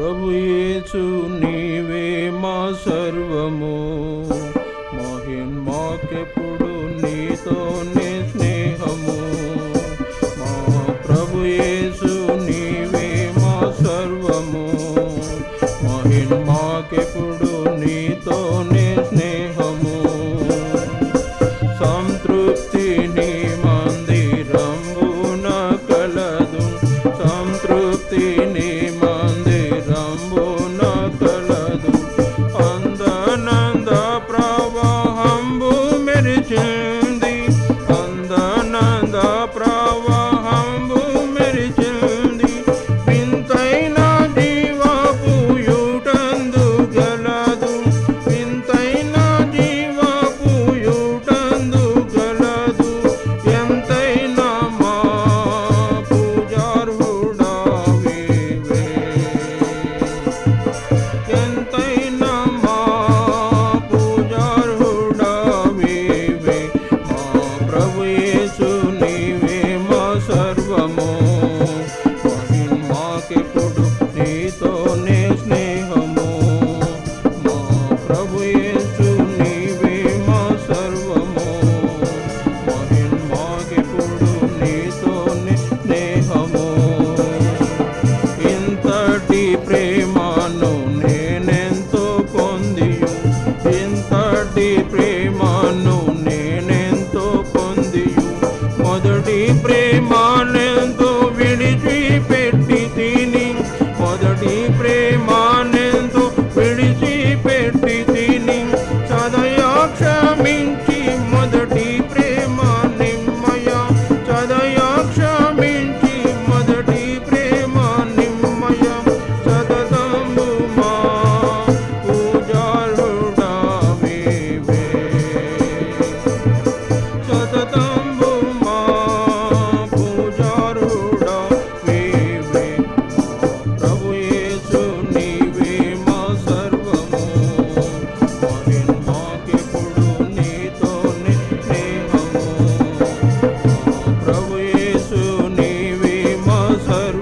ప్రభు యేసు నీవే మా సర్వము. మా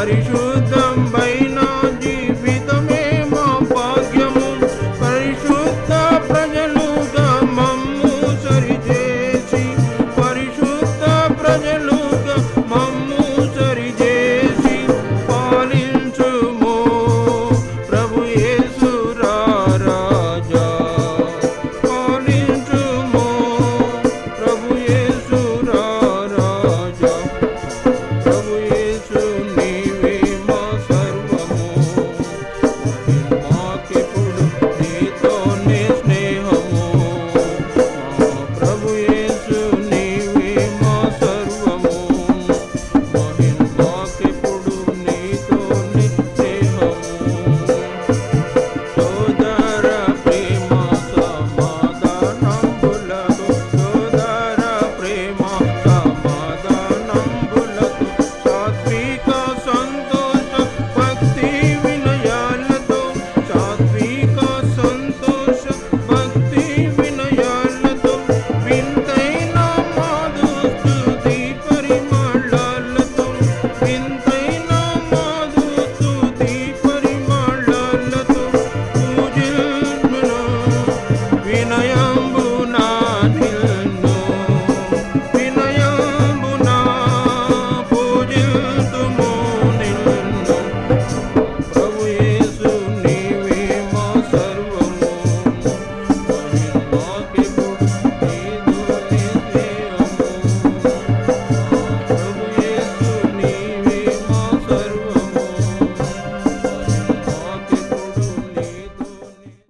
പരിശുദ്ധ